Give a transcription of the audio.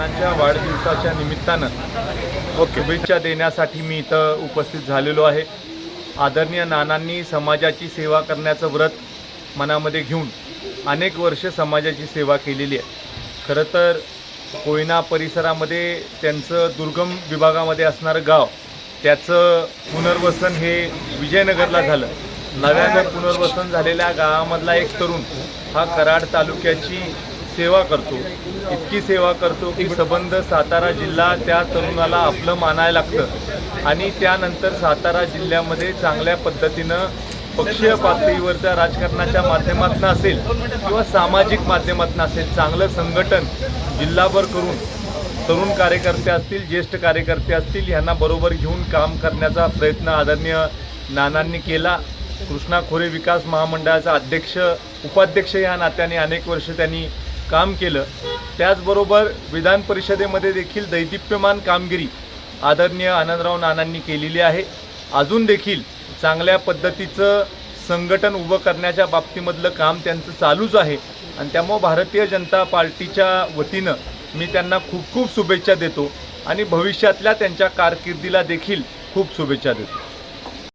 त्यांच्या वाढदिवसाच्या निमित्तानं शुभेच्छा देण्यासाठी मी इथं उपस्थित झालेलो आहे. आदरणीय नानांनी समाजाची सेवा करण्याचं व्रत मनामध्ये घेऊन अनेक वर्ष समाजाची सेवा केलेली आहे. खरं तर कोयना परिसरामध्ये त्यांचं दुर्गम विभागामध्ये असणारं गाव त्याचं पुनर्वसन हे विजयनगरला झालं. नव्यानं पुनर्वसन झालेल्या गावामधला एक तरुण हा कराड तालुक्याची सेवा करतो. इतकी सेवा करतो की सबंध सातारा जिल्हा त्या तरुणाला आपलं मानायला लागतं. आणि त्यानंतर सातारा जिल्ह्यामध्ये चांगल्या पद्धतीनं पक्षीय पातळीवरच्या राजकारणाच्या माध्यमातून असेल किंवा सामाजिक माध्यमातून असेल चांगलं संघटन जिल्हाभर करून तरुण कार्यकर्ते असतील ज्येष्ठ कार्यकर्ते असतील यांना बरोबर घेऊन काम करण्याचा प्रयत्न आदरणीय नानांनी केला. कृष्णा खोरे विकास महामंडळाचा अध्यक्ष उपाध्यक्ष या नात्याने अनेक वर्ष त्यांनी काम केलं. त्याचबरोबर विधान परिषदेमध्ये देखील दैदिप्यमान कामगिरी आदरणीय आनंदराव नानांनी केलेली आहे. अजून देखील चांगल्या पद्धतीचं संघटन उभं करण्याच्या बाबतीमधलं काम त्यांचं चालूच आहे. आणि त्यामुळं भारतीय जनता पार्टीच्या वतीनं मी त्यांना खूप खूप शुभेच्छा देतो. आणि भविष्यातल्या त्यांच्या कारकिर्दीला देखील खूप शुभेच्छा देतो.